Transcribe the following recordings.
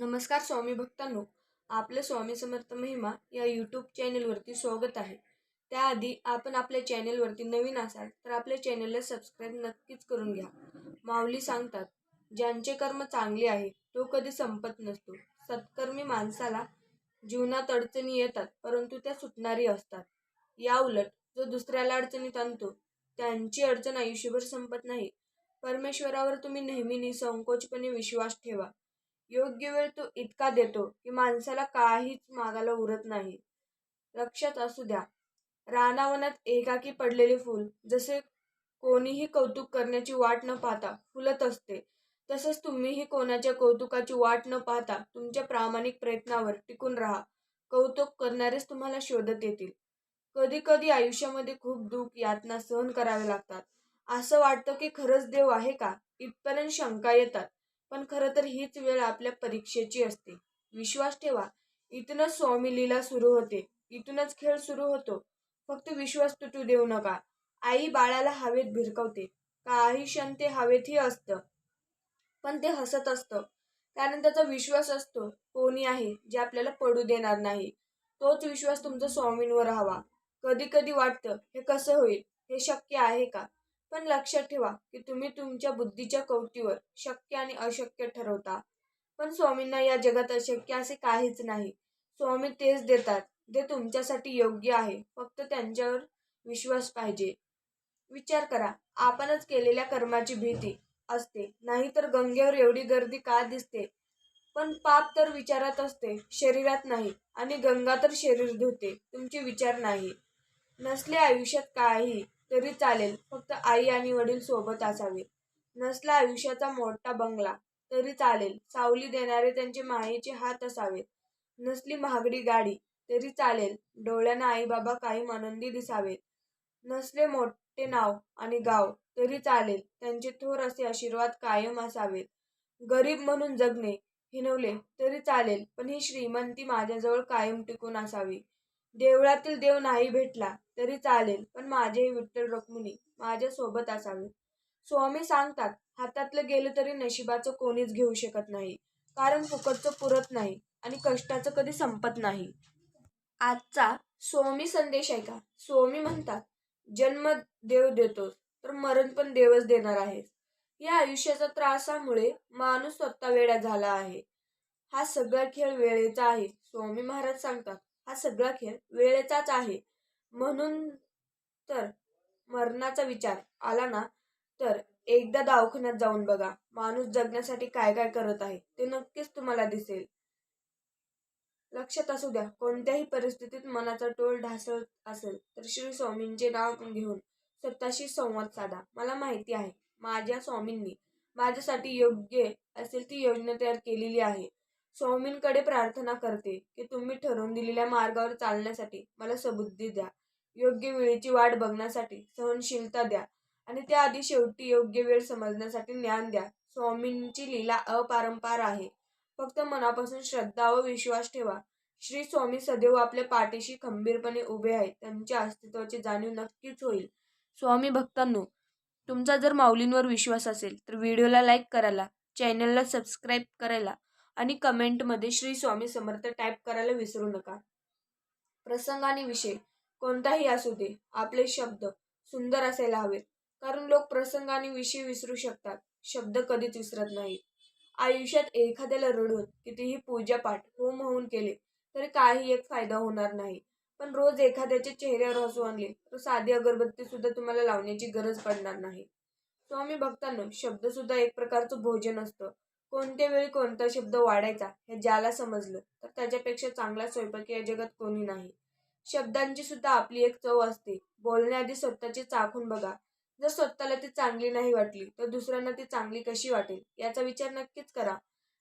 नमस्कार स्वामी भक्तांनो आपलं स्वामी समर्थ महिमा या यूट्यूब चॅनलवरती स्वागत आहे. त्याआधी आपण आपल्या चॅनलवरती नवीन असाल तर आपल्या चॅनलला सबस्क्राईब नक्कीच करून घ्या. माऊली सांगतात ज्यांचे कर्म चांगले आहे तो कधी संपत नसतो. सत्कर्मी माणसाला जीवनात अडचणी येतात परंतु त्या सुटणारी असतात. या उलट जो दुसऱ्याला अडचणीत आणतो त्यांची अडचण आयुष्यभर संपत नाही. परमेश्वरावर तुम्ही नेहमी निसंकोचपणे विश्वास ठेवा. योग्य वेळ तो इतका देतो की माणसाला काहीच मागायला उरत नाही. लक्षात असू द्या. रानावनात एकाकी पडलेले फूल जसे कोणीही कौतुक करण्याची वाट न पाहता फुलत असते तसंच तुम्हीही कोणाच्या कौतुकाची वाट न पाहता तुमच्या प्रामाणिक प्रयत्नावर टिकून राहा. कौतुक करणारेच तुम्हाला शोधत येतील. कधी कधी आयुष्यामध्ये खूप दुःख यातना सहन करावे लागतात. असं वाटतं की खरंच देव आहे का? इथपर्यंत शंका येतात. पण खरं तर हीच वेळ आपल्या परीक्षेची असते. विश्वास ठेवा इथूनच स्वामी लीला सुरू होते. इथूनच खेळ सुरू होतो. फक्त विश्वास तुटू देऊ नका. आई बाळाला हवेत भिरकवते. काही क्षण ते हवेतही असतं. पण ते हसत असतं. कारण त्याचा विश्वास असतो कोणी आहे जे आपल्याला पडू देणार नाही. तोच विश्वास तुमचा स्वामींवर हवा कधी कधी वाटतं हे कसं होईल? हे शक्य आहे का? पण लक्षात ठेवा की तुम्ही तुमच्या बुद्धीच्या कवटीवर शक्य आणि अशक्य ठरवता. पण स्वामींना या जगात अशक्य असे काहीच नाही. स्वामी तेच देतात जे तुमच्यासाठी योग्य आहे. फक्त त्यांच्यावर विश्वास पाहिजे. विचार करा आपणच केलेल्या कर्माची भीती असते. नाहीतर गंगेवर एवढी गर्दी का दिसते? पण पाप तर विचारात असते शरीरात नाही आणि गंगा तर शरीर धुते. तुमचे विचार नाही. नसले आयुष्यात काही तरी चालेल. फक्त आई आणि वडील सोबत असावे. नसला आयुष्याचा मोठा बंगला तरी चालेल. सावली देणारे त्यांचे मायेचे हात असावेत नसली महागडी गाडी तरी चालेल. डोळ्यांना आई बाबा काही आनंदी दिसावेत नसले मोठे नाव आणि गाव तरी चालेल. त्यांचे थोर असे आशीर्वाद कायम असावेत. गरीब म्हणून जगणे हिनवले तरी चालेल. पण ही श्रीमंती माझ्याजवळ कायम टिकून असावी. देवळातील देव नाही भेटला तरी चालेल पण माझे विठ्ठल रुक्मिणी माझ्या सोबत असावे स्वामी सांगतात हातातलं गेलं तरी नशिबाचं कोणीच घेऊ शकत नाही कारण फुकटचं पुरत नाही आणि कष्टाचं कधी संपत नाही. आजचा स्वामी संदेश आहे का स्वामी म्हणतात जन्म देव देतोस तर मरण पण देवच देणार आहे. या आयुष्याच्या त्रासामुळे माणूस स्वतः वेडा झाला आहे. हा सगळा खेळ वेळेचा आहे. स्वामी महाराज सांगतात हा सगळा खेळ वेळेचाच आहे. म्हणून तर मरणाचा विचार आला ना तर एकदा दवाखान्यात जाऊन बघा. माणूस जगण्यासाठी काय काय करत आहे ते नक्कीच तुम्हाला दिसेल. लक्षात असू द्या कोणत्याही परिस्थितीत मनाचा टोल ढासळत असेल तर श्री स्वामींचे नाव घेऊन स्वतःशी संवाद साधा. मला माहिती आहे माझ्या स्वामींनी माझ्यासाठी योग्य असेल ती योजना तयार केलेली आहे. स्वामींकडे प्रार्थना करते की तुम्ही ठरवून दिलेल्या मार्गावर चालण्यासाठी मला सबुद्धी द्या. योग्य वेळेची वाट बघण्यासाठी सहनशीलता द्या आणि त्याआधी शेवटी योग्य वेळ समजण्यासाठी ज्ञान द्या. स्वामींची लीला अपारंपार आहे. फक्त मनापासून श्रद्धा व विश्वास ठेवा. श्री स्वामी सदैव आपल्या पाठीशी खंबीरपणे उभे आहेत. त्यांच्या अस्तित्वाची जाणीव नक्कीच होईल. स्वामी भक्तांनो तुमचा जर माऊलींवर विश्वास असेल तर व्हिडिओला लाईक करायला चॅनलला सबस्क्राईब करायला आणि कमेंटमध्ये श्री स्वामी समर्थ टाईप करायला विसरू नका. प्रसंग आणि विषय. कोणताही असू दे आपले शब्द सुंदर असायला हवेत. कारण लोक प्रसंग आणि विषय विसरू शकतात शब्द कधीच विसरत नाहीत. आयुष्यात एखाद्याला रडून कितीही पूजापाठ होम होऊन केले तरी काही एक फायदा होणार नाही. पण रोज एखाद्याच्या चेहऱ्यावर हसू आणले तर साधी अगरबत्ती सुद्धा तुम्हाला लावण्याची गरज पडणार नाही. स्वामी भक्तांनो शब्द सुद्धा एक प्रकारचं भोजन असतं. कोणत्या वेळी कोणता शब्द वाढायचा हे ज्याला समजलं तर त्याच्यापेक्षा चांगला स्वयंपाक या जगात कोणी नाही. शब्दांची सुद्धा आपली एक चव असते. बोलण्याआधी स्वतःची चाखून बघा. जर स्वतःला ती चांगली नाही वाटली तर दुसऱ्यांना ती चांगली कशी वाटेल? याचा विचार नक्कीच करा.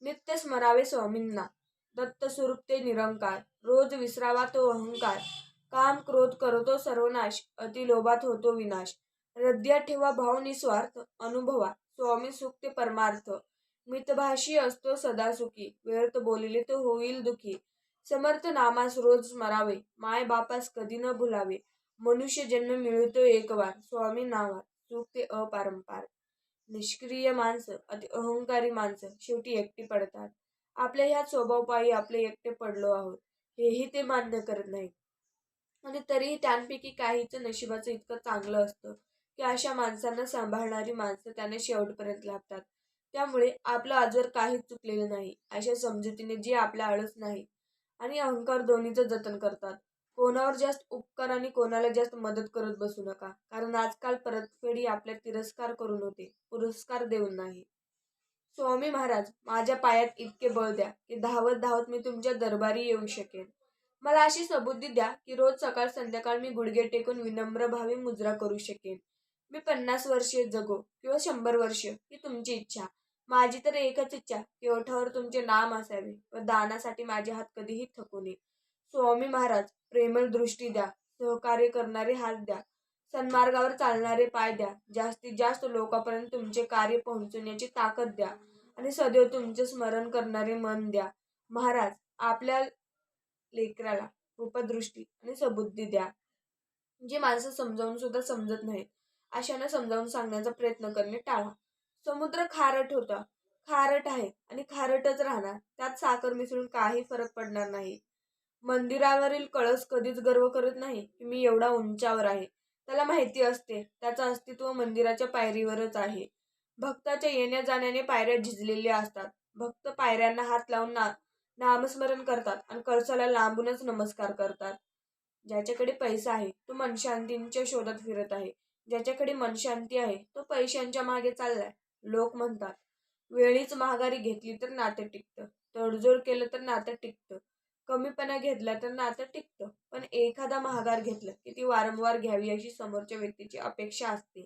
नित्य स्मरावे स्वामींना. दत्त स्वरूप ते निरंकार. रोज विसरावा तो अहंकार. काम क्रोध करतो सर्वनाश अतिलोभात होतो विनाश. हृदयात ठेवा भाव निस्वार्थ. अनुभवा. स्वामी सुख ते परमार्थ. मितभाषी असतो सदा सुखी. व्यर्थ बोलिले तो होईल दुखी. समर्थ नामास रोज स्मरावे माय बापास कधी न भुलावे. मनुष्य जन्म मिळतो एक वार स्वामी नावात सुख ते अपारंपार. निष्क्रिय माणसं अति अहंकारी माणसं शेवटी एकटी पडतात. आपल्या ह्या स्वभावपायी आपले एकटे पडलो आहोत हेही ते मान्य करत नाही आणि तरीही त्यांपैकी काहीच नशिबाचं इतकं चांगलं असतं की अशा माणसांना सांभाळणारी माणसं त्यांना शेवटपर्यंत लाभतात. त्यामुळे आपलं आजवर काहीच चुकलेलं नाही अशा समजुतीने जे आपल्या आळस नाही आणि अहंकार दोन्हीचं जतन करतात. कोणावर जास्त उपकार आणि कोणाला जास्त मदत करत बसू नका. कारण आजकाल परतफेडी आपल्या तिरस्कार करून होते. पुरस्कार देऊन नाही. स्वामी महाराज माझ्या पायात इतके बळ द्या की धावत धावत मी तुमच्या दरबारी येऊ शकेन. मला अशी सबुद्धी द्या की रोज सकाळ संध्याकाळ मी गुडघे टेकून विनम्र भावी मुजरा करू शकेन. मी पन्नास वर्षे जगो किंवा शंभर वर्ष ही तुमची इच्छा. माझी तर एकच इच्छा की ओठावर तुमचे नाम असावे व दानासाठी माझे हात कधीही थकू नये. स्वामी महाराज प्रेमळ दृष्टी द्या सहकार्य करणारे हात द्या सन्मार्गावर चालणारे पाय द्या जास्तीत जास्त लोकांपर्यंत तुमचे कार्य पोहोचवण्याची ताकद द्या आणि सदैव तुमचे स्मरण करणारे मन द्या. महाराज आपल्या लेकराला उपदृष्टी आणि सबुद्धी द्या. जी माणसं समजावून सुद्धा समजत नाहीत. अशांना समजावून सांगण्याचा प्रयत्न करणे टाळा. समुद्र खारट होता. खारट आहे आणि खारटच राहणार. त्यात साखर मिसळून काही फरक पडणार नाही. मंदिरावरील कळस कधीच गर्व करत नाही की मी एवढा उंचावर आहे. त्याला माहिती असते त्याचं अस्तित्व मंदिराच्या पायरीवरच आहे. भक्ताच्या येण्या जाण्याने पायऱ्या झिजलेल्या असतात. भक्त पायऱ्यांना हात लावून ना नामस्मरण करतात आणि कळसाला लांबूनच नमस्कार करतात. ज्याच्याकडे पैसा आहे तो मनशांतींच्या शोधात फिरत आहे. ज्याच्याकडे मनशांती आहे तो पैशांच्या मागे चाललाय. लोक म्हणतात वेळीच महागारी घेतली तर नातं टिकतं तडजोड केलं तर नातं टिकतं कमीपणा घेतला तर नातं टिकतं पण एखादा महागार घेतलं की ती वारंवार घ्यावी अशी समोरच्या व्यक्तीची अपेक्षा असते.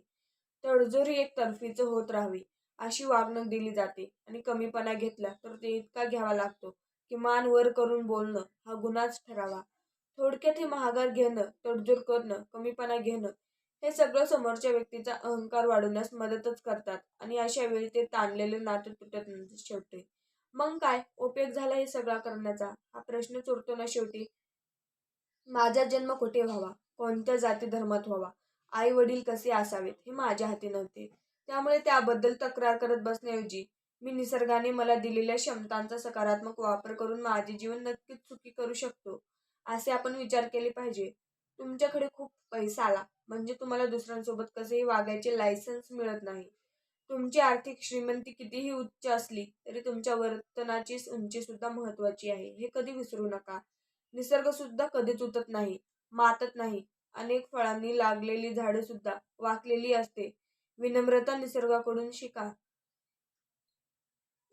तडजोड ही एक तर्फीचं होत राहावी अशी वागणूक दिली जाते आणि कमीपणा घेतला तर ते इतका घ्यावा लागतो की मान वर करून बोलणं हा गुन्हाच ठरावा. थोडक्यात हे महागार घेणं तडजोड करणं कमीपणा घेणं हे सगळं समोरच्या व्यक्तीचा अहंकार वाढवण्यास मदतच करतात आणि अशा वेळी ते ताणलेले नातं तुटत शेवटी. मग काय? उपयोग झाला हे सगळा करण्याचा? हा प्रश्न चुरतो ना शेवटी. माझा जन्म कुठे व्हावा? कोणत्या जाती धर्मात व्हावा? आई वडील कसे असावेत? हे माझ्या हाती नव्हते. त्यामुळे त्याबद्दल तक्रार करत बसण्याऐवजी मी निसर्गाने मला दिलेल्या क्षमतांचा सकारात्मक वापर करून माझे जीवन नक्कीच सुखी करू शकतो असे आपण विचार केले पाहिजे. तुमच्याकडे खूप पैसा आला. म्हणजे तुम्हाला दुसऱ्यांसोबत कसेही वागायचे लायसन्स मिळत नाही. तुमची आर्थिक श्रीमंती कितीही उच्च असली तरी तुमच्या वर्तनाची उंची सुद्धा महत्वाची आहे. हे कधी विसरू नका. निसर्ग सुद्धा कधीच उतत नाही मातत नाही. अनेक फळांनी लागलेली झाडे सुद्धा वाकलेली असते. विनम्रता निसर्गाकडून शिका.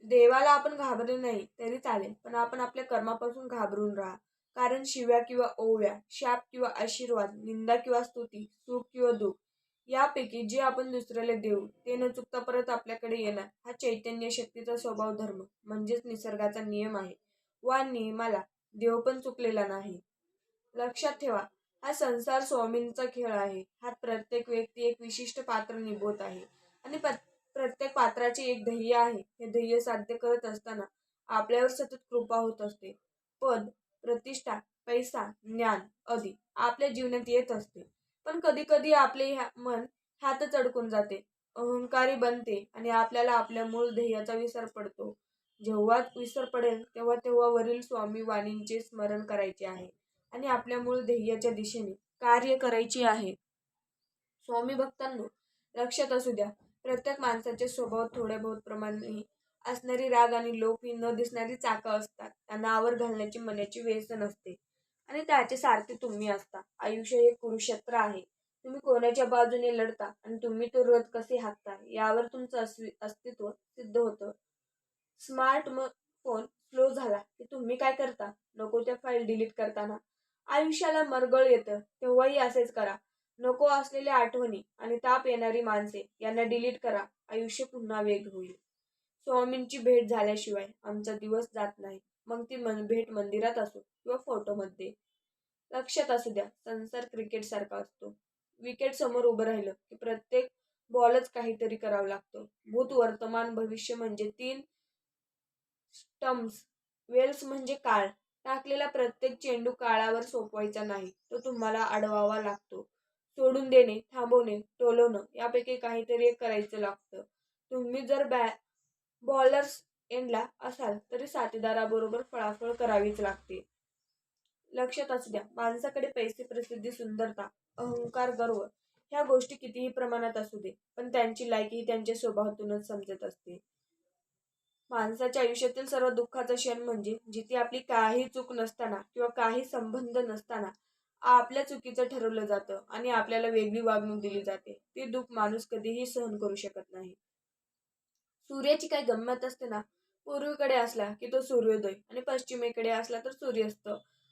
देवाला आपण घाबरले नाही तरी चालेल. पण आपण आपल्या कर्मापासून घाबरून राहा. कारण शिव्या किंवा ओव्या शाप किंवा आशीर्वाद निंदा किंवा स्तुती सुख किंवा दुःख यापैकी जे आपण दुसऱ्याला देऊ ते न चुकता परत आपल्याकडे येणार. हा चैतन्य शक्तीचा स्वभाव धर्म म्हणजेच निसर्गाचा नियम आहे. वा नियमाला देव पण चुकलेला नाही. लक्षात ठेवा हा संसार स्वामींचा खेळ आहे. हा प्रत्येक व्यक्ती एक विशिष्ट पात्र निभवत आहे. आणि प्रत्येक पात्राचे एक ध्येय आहे. हे ध्येय साध्य करत असताना आपल्यावर सतत कृपा होत असते. पद प्रतिष्ठा पैसा ज्ञान आदी आपल्या जीवनात येत असते. पण कधी कधी आपले मन ह्यातच अडकून जाते. अहंकारी बनते आणि आपल्याला आपल्या मूळ ध्येयाचा विसर पडतो. जेव्हा विसर पडेल तेव्हा तेव्हा वरील स्वामी वाणींचे स्मरण करायचे आहे आणि आपल्या मूळ ध्येयाच्या दिशेने कार्य करायचे आहे. स्वामी भक्तांनो लक्षात असू द्या प्रत्येक माणसाचे स्वभाव थोड्या बहुत प्रमाणे असणारी राग आणि लोक ही न दिसणारी चाकं असतात. त्यांना आवर घालण्याची मनाची व्यसन असते आणि त्याचे सारखे तुम्ही असता. आयुष्य हे कुरुक्षेत्र आहे. तुम्ही कोणाच्या बाजूने लढता आणि तुम्ही तो रथ कसे हाकता यावर तुमचं अस्तित्व सिद्ध होतं. स्मार्ट फोन स्लो झाला की तुम्ही काय करता? नको त्या फाईल डिलीट करताना. आयुष्याला मरगळ येतं. तेव्हाही असेच करा. नको असलेल्या आठवणी आणि ताप येणारी माणसे यांना डिलीट करा. आयुष्य पुन्हा वेग होईल. स्वामींची भेट झाल्याशिवाय आमचा दिवस जात नाही. मग ती मन भेट मंदिरात असो किंवा फोटोमध्ये. लक्षात असू द्या संसार क्रिकेट सारखा असतो. विकेट समोर उभं राहिलं की प्रत्येक बॉलच काहीतरी करावं लागतो. भूत वर्तमान भविष्य म्हणजे तीन स्टम्प्स वेल्स म्हणजे काळ. टाकलेला प्रत्येक चेंडू काळावर सोपवायचा नाही. तो तुम्हाला अडवावा लागतो. सोडून देणे थांबवणे टोलवणं यापैकी काहीतरी करायचं लागतं. तुम्ही जर बॅ बॉलर्स एंडला असाल तरी साथीदाराबरोबर फळाफळ करावीच लागते. लक्षात असू द्या माणसाकडे पैसे प्रसिद्धी सुंदरता अहंकार गर्व ह्या गोष्टी कितीही प्रमाणात असू दे पण त्यांची लायकी ही त्यांच्या स्वभावातूनच समजत असते. माणसाच्या आयुष्यातील सर्व दुःखाचा क्षण म्हणजे जिथे आपली काही चूक नसताना किंवा काही संबंध नसताना आपल्या चुकीचं ठरवलं जातं आणि आपल्याला वेगळी वागणूक दिली जाते. ते दुःख माणूस कधीही सहन करू शकत नाही. सूर्याची काय गंमत असते ना पूर्वेकडे असला की तो सूर्योदय आणि पश्चिमेकडे असला तर सूर्यास्त.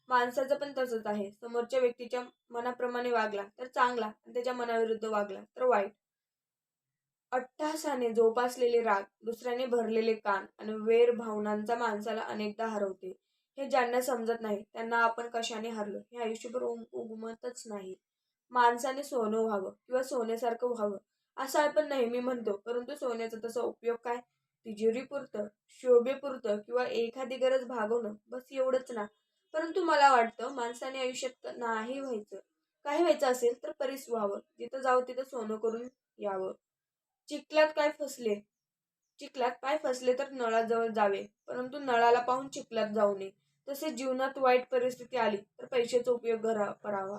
माणसाचं पण तसंच आहे. समोरच्या व्यक्तीच्या मनाप्रमाणे वागला तर चांगला आणि त्याच्या मनाविरुद्ध वागला तर वाईट. अट्टहासाने जोपासलेले राग दुसऱ्याने भरलेले कान आणि वेर भावनांचा माणसाला अनेकदा हरवते. हे ज्यांना समजत नाही त्यांना आपण कशाने हरलो? हे आयुष्यभर उगमतच नाही. माणसाने सोनं व्हावं किंवा सोन्यासारखं व्हावं असं आपण नेहमी म्हणतो. परंतु सोन्याचा तसा उपयोग काय? तिजोरीपुरतं शोभेपुरतं किंवा एखादी गरज भागवणं? बस एवढंच ना. परंतु मला वाटतं माणसाने आयुष्यात नाही व्हायचं. काही व्हायचं असेल तर परीस व्हावं. जिथं जावं तिथं सोनं करून यावं. चिखलात काय फसले? चिखलात काय फसले तर नळाजवळ जावे. परंतु नळाला पाहून चिखलात जाऊ नये. तसे जीवनात वाईट परिस्थिती आली तर पैशाचा उपयोग करा करावा.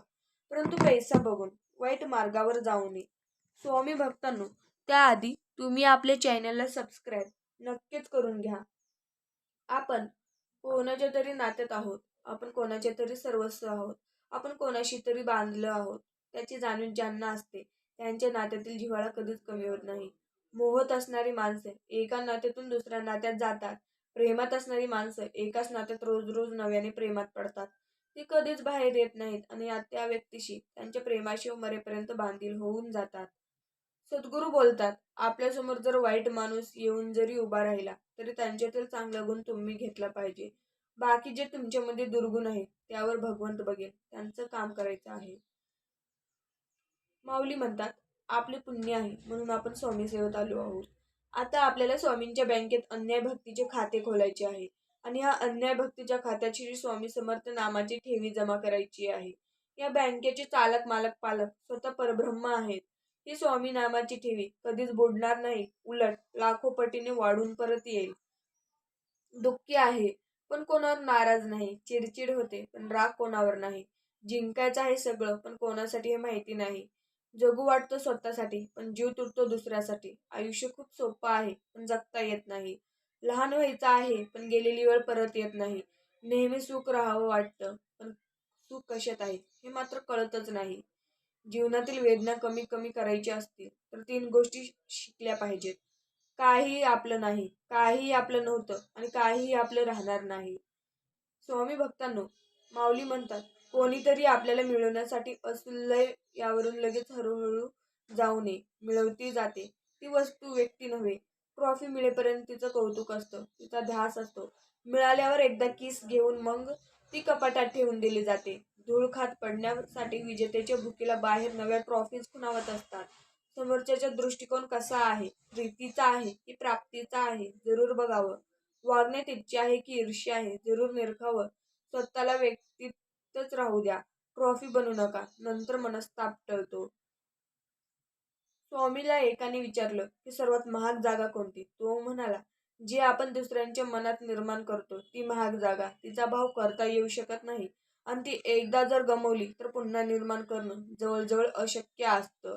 परंतु पैसा बघून वाईट मार्गावर जाऊ नये. स्वामी भक्तांनो त्याआधी तुम्ही आपल्या चॅनलला सबस्क्राईब नक्कीच करून घ्या. आपण कोणाच्या तरी नात्यात आहोत आपण कोणाच्या तरी सर्वस्व आहोत आपण कोणाशी तरी बांधलं आहोत त्याची जाणीव ज्यांना असते त्यांच्या नात्यातील जिव्हाळा कधीच कमी होत नाही. मोहत असणारी माणसं एका नात्यातून दुसऱ्या नात्यात जातात. प्रेमात असणारी माणसं एकाच नात्यात रोज रोज नव्याने प्रेमात पडतात. ती कधीच बाहेर येत नाहीत आणि या त्या व्यक्तीशी त्यांच्या प्रेमाशी मरेपर्यंत बांधील होऊन जातात. सद्गुरू बोलतात आपल्यासमोर जर वाईट माणूस येऊन जरी उभा राहिला तरी त्यांच्यातील चांगला गुण तुम्ही घेतला पाहिजे. बाकी जे तुमच्यामध्ये दुर्गुण आहे त्यावर भगवंत बघेल. त्यांचं काम करायचं आहे. माऊली म्हणतात आपले पुण्य आहे म्हणून आपण स्वामी सेवत आलो आहोत. आता आपल्याला स्वामींच्या बँकेत अन्याय भक्तीचे खाते खोलायचे आहे. आणि ह्या अन्याय भक्तीच्या खात्याची स्वामी समर्थ नामाची ठेवी जमा करायची आहे. या बँकेचे चालक मालक पालक स्वतः परब्रह्म आहेत. ही स्वामी नामाची ठेवी. कधीच बुडणार नाही. उलट लाखो पटीने वाढून परत येईल. दुःखी आहे. पण कोणावर नाराज नाही. चिडचिड होते. पण राग कोणावर नाही. जिंकायचं आहे सगळं पण कोणासाठी हे माहिती नाही. जगू वाटतो स्वतःसाठी पण जीव तुटतो दुसऱ्यासाठी. आयुष्य खूप सोपं आहे पण जगता येत नाही. लहान व्हायचं आहे पण गेलेली वेळ परत येत नाही. नेहमी सुख राहावं वाटतं पण सुख कशात आहे? हे मात्र कळतच नाही. जीवनातील वेदना कमी कमी करायची असतील तर तीन गोष्टी शिकल्या पाहिजेत. काहीही आपलं नाही काहीही आपलं नव्हतं आणि काहीही आपलं राहणार नाही. स्वामी भक्तांनो माऊली म्हणतात कोणीतरी आपल्याला मिळवण्यासाठी असलय यावरून लगेच हळूहळू जाऊ नये. मिळवती जाते. ती वस्तू व्यक्ती नव्हे. ट्रॉफी मिळेपर्यंत तिचं कौतुक असतं. तिचा ध्यास असतो. मिळाल्यावर एकदा किस घेऊन मग ती कपाटात ठेवून दिली जाते. धूळ खात पडण्यासाठी विजेतेच्या भुकीला बाहेर नव्या ट्रॉफीज खुणावत असतात. समोरच्याचा दृष्टिकोन कसा आहे? प्रीतीचा आहे की प्राप्तीचा आहे? जरूर बघावं. वागण्यात इच्छा आहे की ईर्ष्या आहे? जरूर निरखावं. स्वतःला व्यक्तीतच राहू द्या. ट्रॉफी बनू नका. नंतर मनस्ताप टळतो. स्वामीला एकाने विचारलं की सर्वात महाग जागा कोणती? तो म्हणाला जी आपण दुसऱ्यांच्या मनात निर्माण करतो ती महाग जागा. तिचा भाव करता येऊ शकत नाही. आणि ती एकदा जर गमवली तर पुन्हा निर्माण करणं जवळजवळ अशक्य असतं.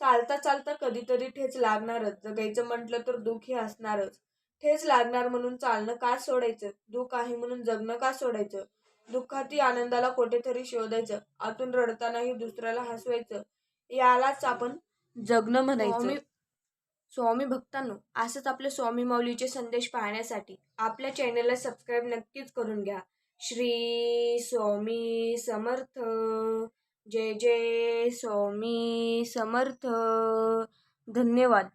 चालता चालता कधीतरी ठेच लागणारच. जगायचं म्हटलं तर दुःख हे असणारच. ठेच लागणार म्हणून चालणं का सोडायचं? दुःख आहे म्हणून जगणं का सोडायचं? दुःखाती आनंदाला कुठेतरी शोधायचं. आतून रडतानाही दुसऱ्याला हसवायचं. यालाच आपण जगणं म्हणायचं. स्वामी भक्तांनो असंच आपले स्वामी माऊलीचे संदेश पाहण्यासाठी आपल्या चॅनलला सबस्क्राईब नक्कीच करून घ्या. श्री स्वामी समर्थ. जय जय स्वामी समर्थ. धन्यवाद.